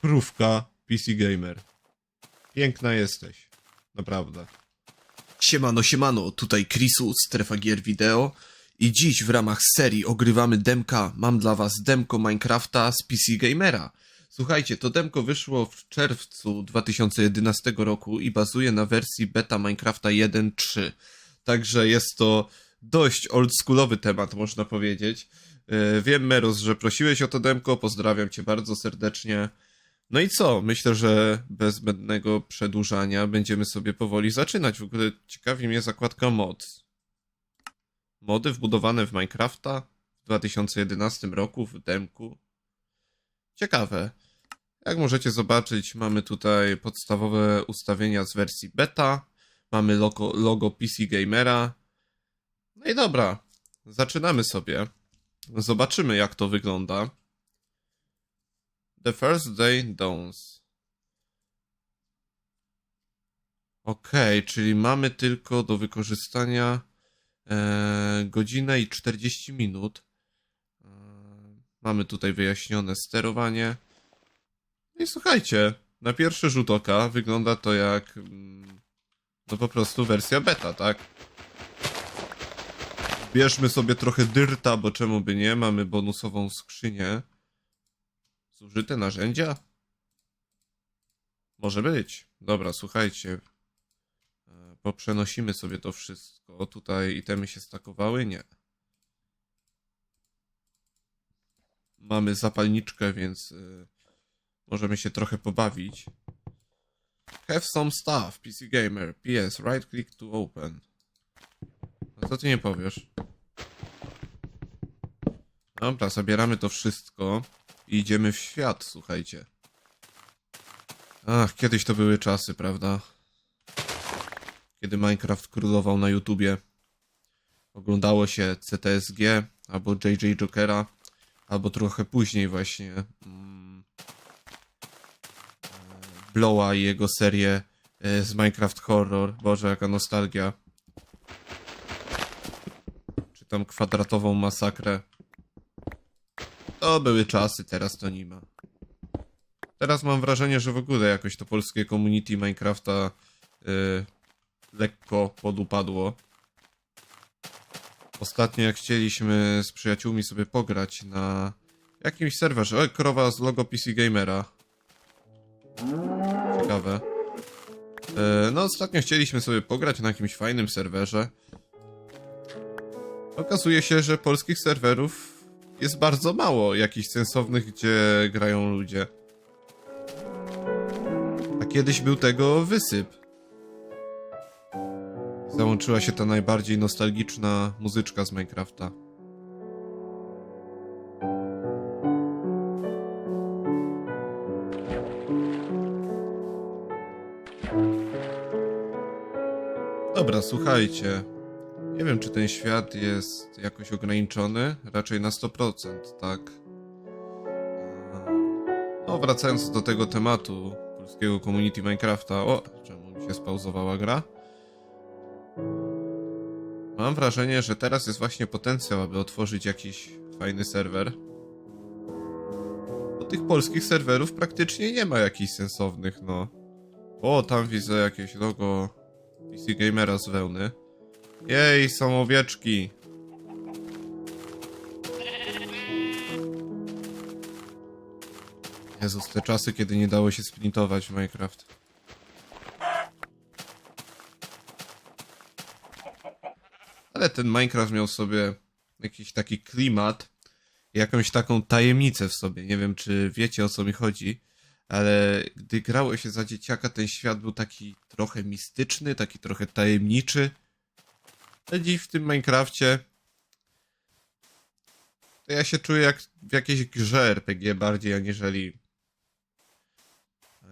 Krówka PC Gamer. Piękna jesteś. Naprawdę. Siemano, siemano, tutaj Chrisu, Strefa Gier Wideo i dziś w ramach serii ogrywamy demka. Mam dla was demko Minecrafta z PC Gamera. Słuchajcie, to demko wyszło w czerwcu 2011 roku i bazuje na wersji beta Minecrafta 1.3. Także jest to dość oldschoolowy temat, można powiedzieć. Yy, Wiem, Meros, że prosiłeś o to demko, pozdrawiam cię bardzo serdecznie. No i co? Myślę, że bez zbędnego przedłużania będziemy sobie powoli zaczynać. W ogóle ciekawi mnie zakładka mod. Mody wbudowane w Minecrafta w 2011 roku w demku. Ciekawe. Jak możecie zobaczyć, mamy tutaj podstawowe ustawienia z wersji beta. Mamy logo, logo PC Gamera. No i dobra, zaczynamy sobie. Zobaczymy, jak to wygląda. The first day dawns. Okej, czyli mamy tylko do wykorzystania e, godzinę i 40 minut. E, mamy tutaj wyjaśnione sterowanie. I słuchajcie, na pierwszy rzut oka wygląda to jak mm, no po prostu wersja beta, tak? Bierzmy sobie trochę dyrta, bo czemu by nie? Mamy bonusową skrzynię. Zużyte narzędzia? Może być. Dobra, słuchajcie. E, Poprzenosimy sobie to wszystko. Tutaj itemy się stakowały? Nie. Mamy zapalniczkę, więc y, możemy się trochę pobawić. Have some stuff, PC Gamer. PS, right click to open. No co ty nie powiesz? Dobra, zabieramy to wszystko idziemy w świat, słuchajcie. Ach, kiedyś to były czasy, prawda? Kiedy Minecraft królował na YouTubie. Oglądało się CTSG, albo JJ Jokera, albo trochę później właśnie mm, e, Blowa i jego serię e, z Minecraft Horror. Boże, jaka nostalgia. Czy tam kwadratową masakrę. To były czasy, teraz to nie ma. Teraz mam wrażenie, że w ogóle jakoś to polskie community Minecrafta yy, lekko podupadło. Ostatnio jak chcieliśmy z przyjaciółmi sobie pograć na jakimś serwerze. Oj, krowa z logo PC Gamera. Ciekawe. Yy, no ostatnio chcieliśmy sobie pograć na jakimś fajnym serwerze. Okazuje się, że polskich serwerów jest bardzo mało jakichś sensownych, gdzie grają ludzie. A kiedyś był tego wysyp. Załączyła się ta najbardziej nostalgiczna muzyczka z Minecrafta. Dobra, słuchajcie. Nie wiem, czy ten świat jest jakoś ograniczony. Raczej na 100%, tak. No, wracając do tego tematu polskiego community Minecrafta. O, czemu mi się spauzowała gra? Mam wrażenie, że teraz jest właśnie potencjał, aby otworzyć jakiś fajny serwer. Bo tych polskich serwerów praktycznie nie ma jakichś sensownych, no. O, tam widzę jakieś logo PC Gamera z wełny. Jej, są owieczki. Jezus, te czasy, kiedy nie dało się sprintować w Minecraft. Ale ten Minecraft miał sobie jakiś taki klimat, jakąś taką tajemnicę w sobie. Nie wiem, czy wiecie o co mi chodzi, ale gdy grało się za dzieciaka, ten świat był taki trochę mistyczny, taki trochę tajemniczy. Dziś w tym Minecrafcie to ja się czuję jak w jakiejś grze RPG bardziej aniżeli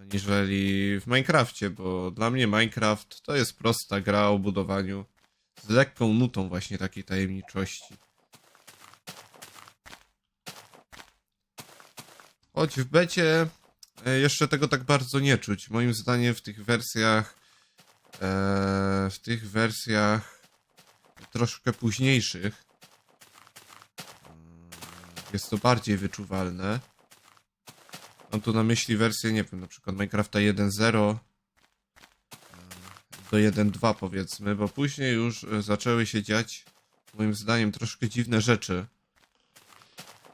aniżeli w Minecrafcie, bo dla mnie Minecraft to jest prosta gra o budowaniu z lekką nutą właśnie takiej tajemniczości. Choć w becie e, jeszcze tego tak bardzo nie czuć. Moim zdaniem w tych wersjach e, w tych wersjach troszkę późniejszych jest to bardziej wyczuwalne. Mam tu na myśli wersję, nie wiem, na przykład Minecrafta 1.0 e, do 1.2 powiedzmy, bo później już e, zaczęły się dziać moim zdaniem troszkę dziwne rzeczy.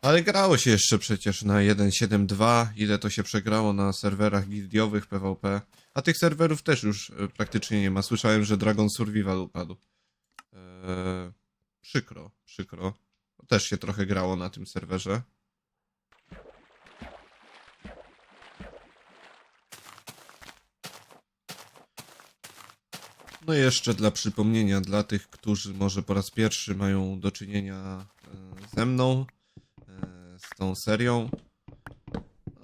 Ale grało się jeszcze przecież na 1.7.2, ile to się przegrało na serwerach gildiowych PvP. A tych serwerów też już e, praktycznie nie ma. Słyszałem, że Dragon Survival upadł. Eee, przykro, przykro. Też się trochę grało na tym serwerze. No i jeszcze dla przypomnienia, dla tych, którzy może po raz pierwszy mają do czynienia e, ze mną, e, z tą serią.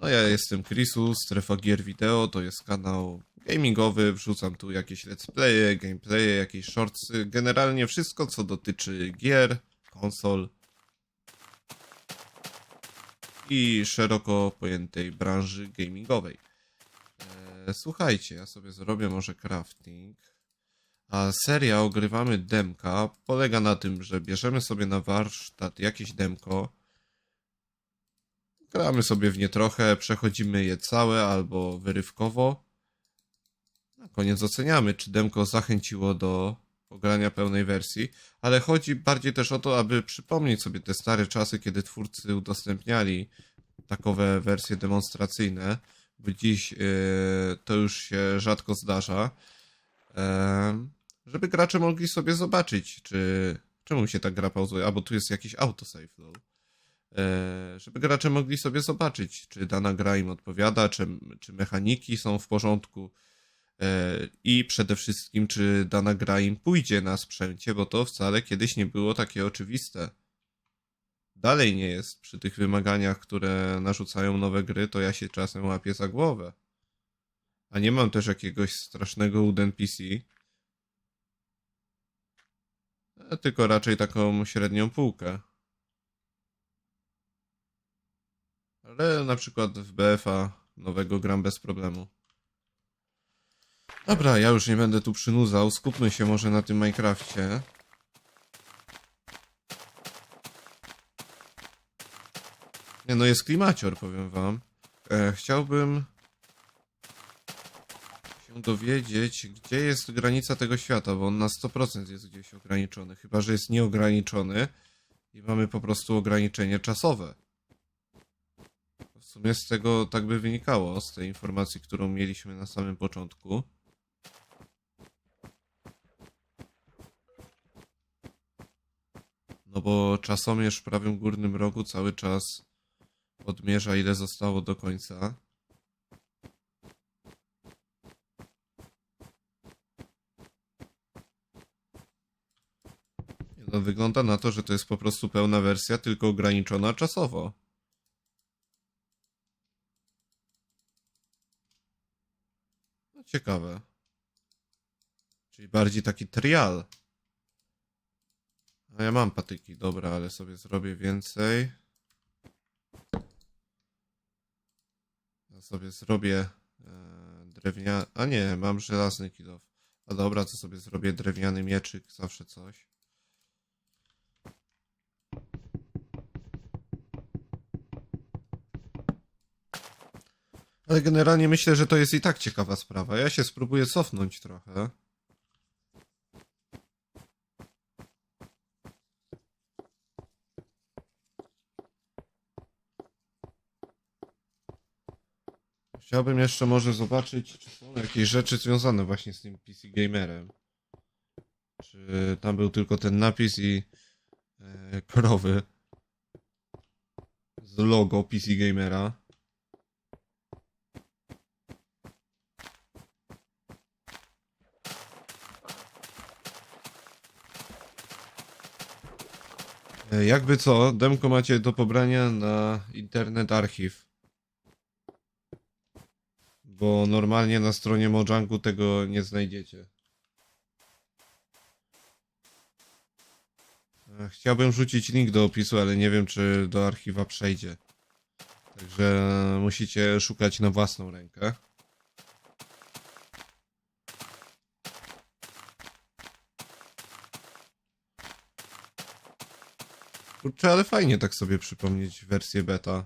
No ja jestem Chrisu, Strefa Gier Wideo, to jest kanał gamingowy, wrzucam tu jakieś let's playe, gameplaye, jakieś shortsy, generalnie wszystko co dotyczy gier, konsol i szeroko pojętej branży gamingowej. E, słuchajcie, ja sobie zrobię może crafting. A seria Ogrywamy Demka polega na tym, że bierzemy sobie na warsztat jakieś demko, gramy sobie w nie trochę, przechodzimy je całe albo wyrywkowo. Na koniec oceniamy, czy demko zachęciło do pogrania pełnej wersji, ale chodzi bardziej też o to, aby przypomnieć sobie te stare czasy, kiedy twórcy udostępniali takowe wersje demonstracyjne, bo dziś yy, to już się rzadko zdarza. Em, żeby gracze mogli sobie zobaczyć, czy czemu się ta gra pauzuje, albo tu jest jakiś autosave, lol. E, żeby gracze mogli sobie zobaczyć, czy dana gra im odpowiada, czy, czy mechaniki są w porządku i przede wszystkim, czy dana gra im pójdzie na sprzęcie, bo to wcale kiedyś nie było takie oczywiste. Dalej nie jest przy tych wymaganiach, które narzucają nowe gry, to ja się czasem łapię za głowę. A nie mam też jakiegoś strasznego UDN PC. E, Tylko raczej taką średnią półkę. Ale na przykład w BFA nowego gram bez problemu. Dobra, ja już nie będę tu przynudzał. Skupmy się może na tym Minecrafcie. Nie no, jest klimacior, powiem wam. E, chciałbym się dowiedzieć, gdzie jest granica tego świata, bo on na 100% jest gdzieś ograniczony. Chyba, że jest nieograniczony i mamy po prostu ograniczenie czasowe. W sumie z tego tak by wynikało, z tej informacji, którą mieliśmy na samym początku. No bo czasomierz w prawym górnym rogu cały czas odmierza ile zostało do końca. No, wygląda na to, że to jest po prostu pełna wersja, tylko ograniczona czasowo. No, ciekawe. Czyli bardziej taki trial. A ja mam patyki, dobra, ale sobie zrobię więcej. Ja sobie zrobię e, drewnia... A nie, mam żelazny kilof. A dobra, to sobie zrobię drewniany mieczyk, zawsze coś. Ale generalnie myślę, że to jest i tak ciekawa sprawa. Ja się spróbuję cofnąć trochę. Chciałbym jeszcze może zobaczyć, czy są jakieś rzeczy związane właśnie z tym PC Gamerem. Czy tam był tylko ten napis i e, krowy z logo PC Gamera. E, Jakby co, demko macie do pobrania na internet archiw. Bo normalnie na stronie Mojangu tego nie znajdziecie. E, Chciałbym rzucić link do opisu, ale nie wiem, czy do archiwa przejdzie. Także musicie szukać na własną rękę. Kurczę, ale fajnie tak sobie przypomnieć wersję beta.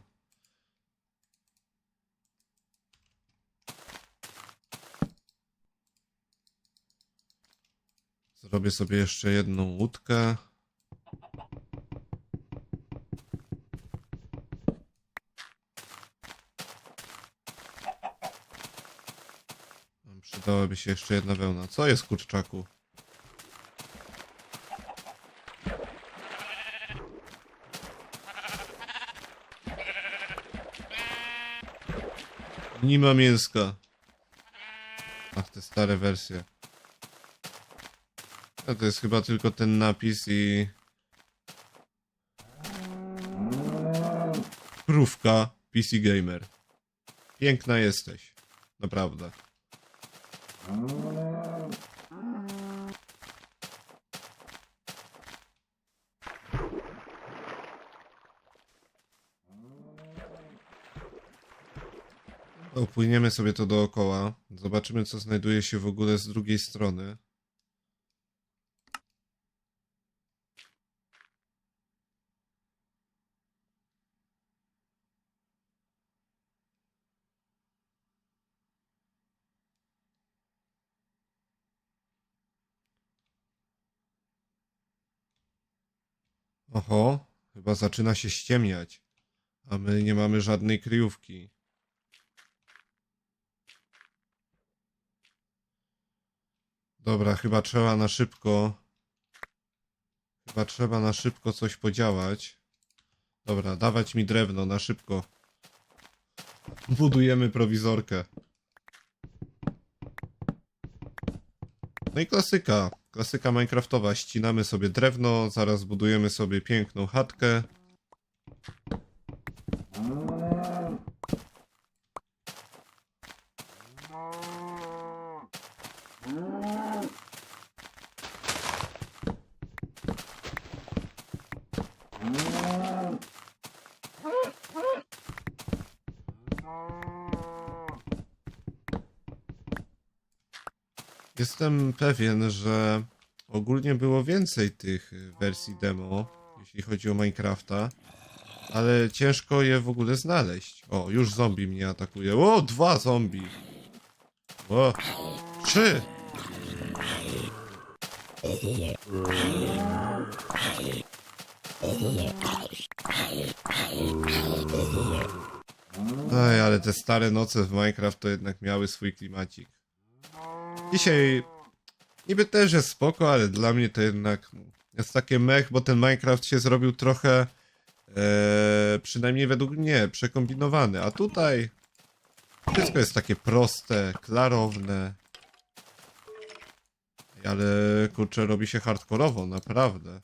Zrobię sobie jeszcze jedną łódkę. Przydałaby się jeszcze jedna wełna. Co jest kurczaku? Nie ma mięska. Ach, te stare wersje. To jest chyba tylko ten napis i... Krówka PC Gamer. Piękna jesteś. Naprawdę. Opłyniemy sobie to dookoła. Zobaczymy, co znajduje się w ogóle z drugiej strony. Oho, chyba zaczyna się ściemniać. A my nie mamy żadnej kryjówki. Dobra, chyba trzeba na szybko. Chyba trzeba na szybko coś podziałać. Dobra, dawać mi drewno na szybko. Budujemy prowizorkę. No i klasyka. Klasyka Minecraftowa. Ścinamy sobie drewno, zaraz budujemy sobie piękną chatkę. Jestem pewien, że ogólnie było więcej tych wersji demo, jeśli chodzi o Minecrafta, ale ciężko je w ogóle znaleźć. O, już zombie mnie atakuje. O, dwa zombie. O, trzy. Ej, ale te stare noce w Minecraft to jednak miały swój klimacik. Dzisiaj niby też jest spoko, ale dla mnie to jednak jest takie mech, bo ten Minecraft się zrobił trochę e, przynajmniej według mnie przekombinowany, a tutaj wszystko jest takie proste, klarowne. Ale kurczę, robi się hardkorowo, naprawdę.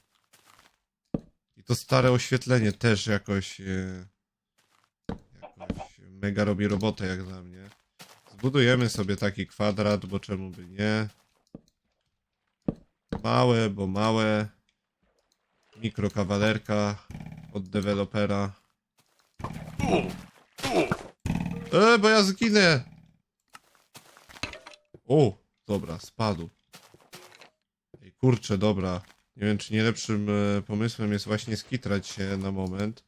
I to stare oświetlenie też jakoś e, jakoś mega robi robotę jak dla mnie. Zbudujemy sobie taki kwadrat, bo czemu by nie. Małe, bo małe. Mikrokawalerka od dewelopera. E, bo ja zginę! O, dobra, spadł. Ej, kurczę, dobra. Nie wiem, czy nie lepszym e, pomysłem jest właśnie skitrać się na moment.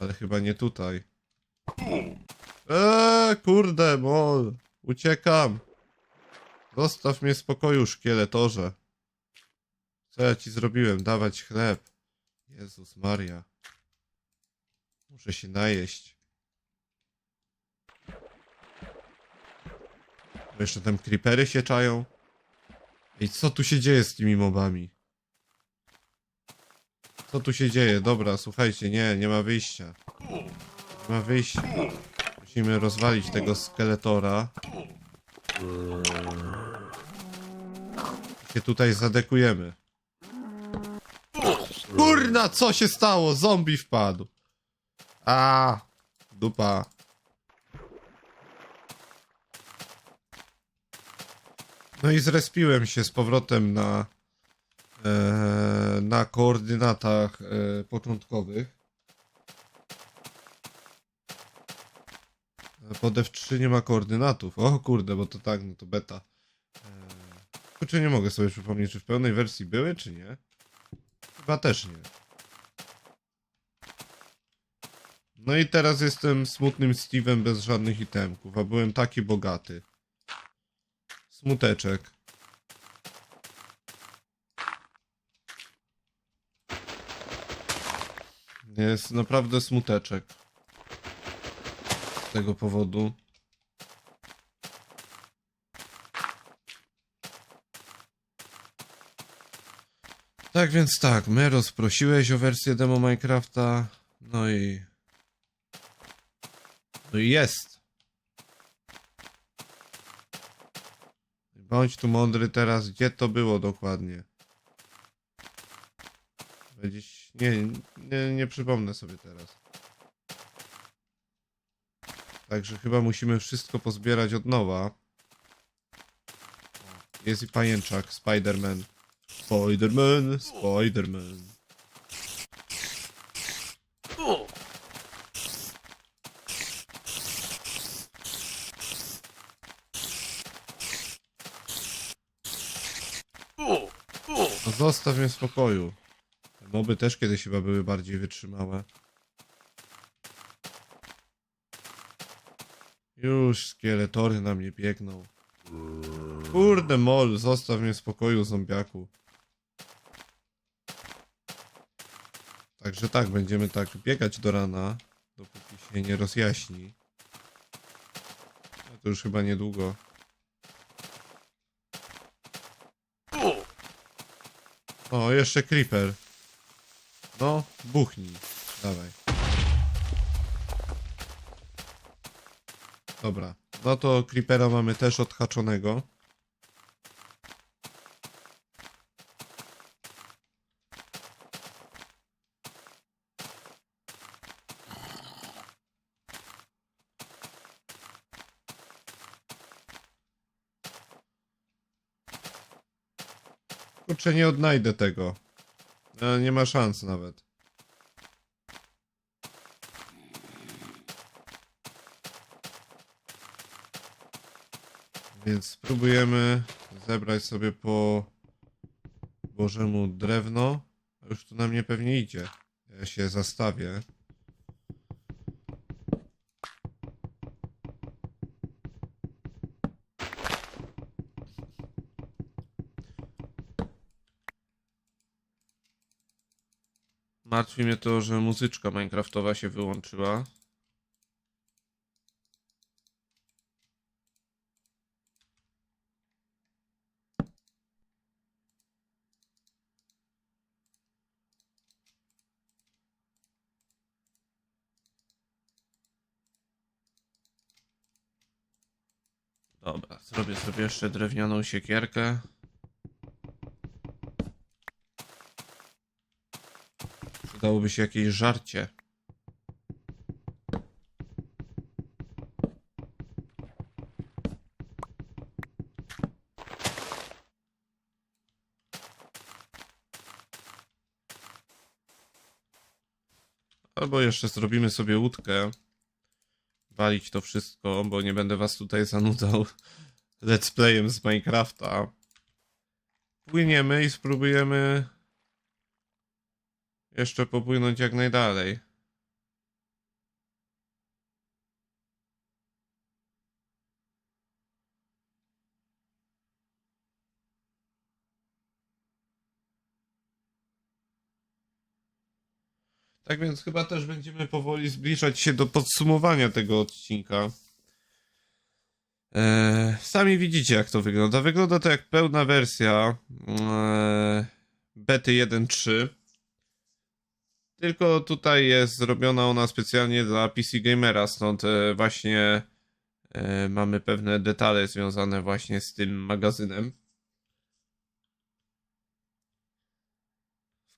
Ale chyba nie tutaj. Eee, kurde, mol. Uciekam. Zostaw mnie w spokoju, szkieletorze. Co ja ci zrobiłem? Dawać chleb. Jezus Maria. Muszę się najeść. Bo jeszcze tam creepery się czają. Ej, co tu się dzieje z tymi mobami? Co tu się dzieje? Dobra, słuchajcie, nie, nie ma wyjścia. Nie ma wyjścia. Musimy rozwalić tego skeletora. Się tutaj zadekujemy. Kurna, co się stało? Zombie wpadł. A, dupa. No i zrespiłem się z powrotem na e, na koordynatach e, początkowych. pod F3 nie ma koordynatów. O kurde, bo to tak, no to beta. Eee, czy nie mogę sobie przypomnieć, czy w pełnej wersji były, czy nie? Chyba też nie. No i teraz jestem smutnym Steve'em bez żadnych itemków, a byłem taki bogaty. Smuteczek. Jest naprawdę smuteczek. Tego powodu. Tak więc tak, Meros prosiłeś o wersję demo Minecrafta, no i... No i jest. Bądź tu mądry teraz, gdzie to było dokładnie. Gdzieś... Nie, nie, nie przypomnę sobie teraz. Także chyba musimy wszystko pozbierać od nowa. Jest i pajęczak, Spider-Man. Spider-Man, Spider-Man. No zostaw mnie w spokoju. Moby też kiedyś chyba były bardziej wytrzymałe. Już szkieletory na mnie biegną. Kurde mol, zostaw mnie w spokoju, zombiaku. Także tak, będziemy tak biegać do rana, dopóki się nie rozjaśni. A to już chyba niedługo. O, jeszcze creeper. No, buchnij. Dawaj. Dobra. No to creepera mamy też odhaczonego. Kurczę, nie odnajdę tego. No, nie ma szans nawet. Więc spróbujemy zebrać sobie po Bożemu drewno. Już tu na mnie pewnie idzie. Ja się zastawię. Martwi mnie to, że muzyczka minecraftowa się wyłączyła. Dobra, zrobię sobie jeszcze drewnianą siekierkę. Przydałoby się jakieś żarcie. Albo jeszcze zrobimy sobie łódkę. Walić to wszystko, bo nie będę was tutaj zanudzał let's playem z Minecrafta. Płyniemy i spróbujemy jeszcze popłynąć jak najdalej. Tak więc chyba też będziemy powoli zbliżać się do podsumowania tego odcinka. Eee, sami widzicie jak to wygląda. Wygląda to jak pełna wersja eee, bety 1.3. Tylko tutaj jest zrobiona ona specjalnie dla PC Gamera, stąd e, właśnie e, mamy pewne detale związane właśnie z tym magazynem.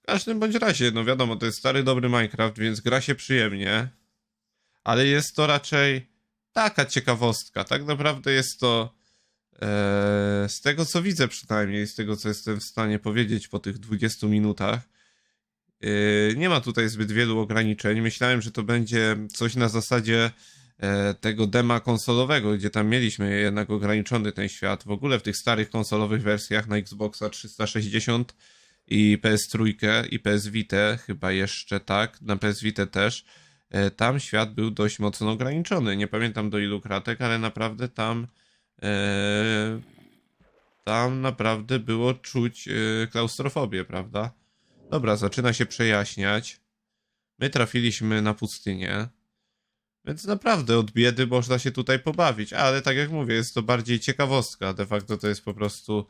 W każdym bądź razie, no wiadomo, to jest stary dobry Minecraft, więc gra się przyjemnie, ale jest to raczej taka ciekawostka. Tak naprawdę jest to e, z tego co widzę przynajmniej, z tego co jestem w stanie powiedzieć po tych 20 minutach, Yy, Nie ma tutaj zbyt wielu ograniczeń. Myślałem, że to będzie coś na zasadzie e, tego dema konsolowego, gdzie tam mieliśmy jednak ograniczony ten świat. W ogóle w tych starych konsolowych wersjach na Xboxa 360 i PS3 i PS Vita, chyba jeszcze tak, na PS Vita też, e, tam świat był dość mocno ograniczony. Nie pamiętam do ilu kratek, ale naprawdę tam e, tam naprawdę było czuć e, klaustrofobię, prawda? Dobra, zaczyna się przejaśniać. My trafiliśmy na pustynię, więc naprawdę od biedy można się tutaj pobawić, ale tak jak mówię, jest to bardziej ciekawostka. De facto to jest po prostu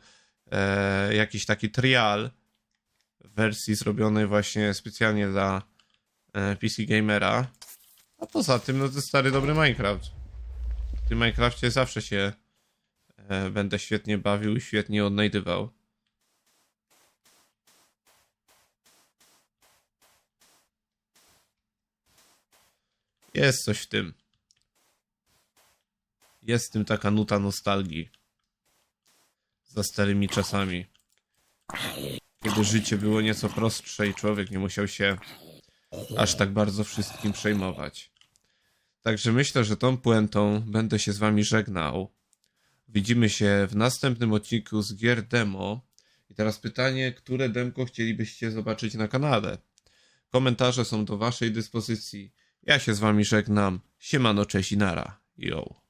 e, jakiś taki trial wersji zrobionej właśnie specjalnie dla e, PC Gamera. A poza tym, no to stary dobry Minecraft. W tym Minecrafcie zawsze się e, będę świetnie bawił i świetnie odnajdywał. Jest coś w tym. Jest w tym taka nuta nostalgii. Za starymi czasami. Życie było nieco prostsze i człowiek nie musiał się aż tak bardzo wszystkim przejmować. Także myślę, że tą puentą będę się z wami żegnał. Widzimy się w następnym odcinku z gier demo. I teraz pytanie, które demko chcielibyście zobaczyć na kanale? Komentarze są do waszej dyspozycji. Ja się z wami żegnam. Siemano, cześć i nara. Yo.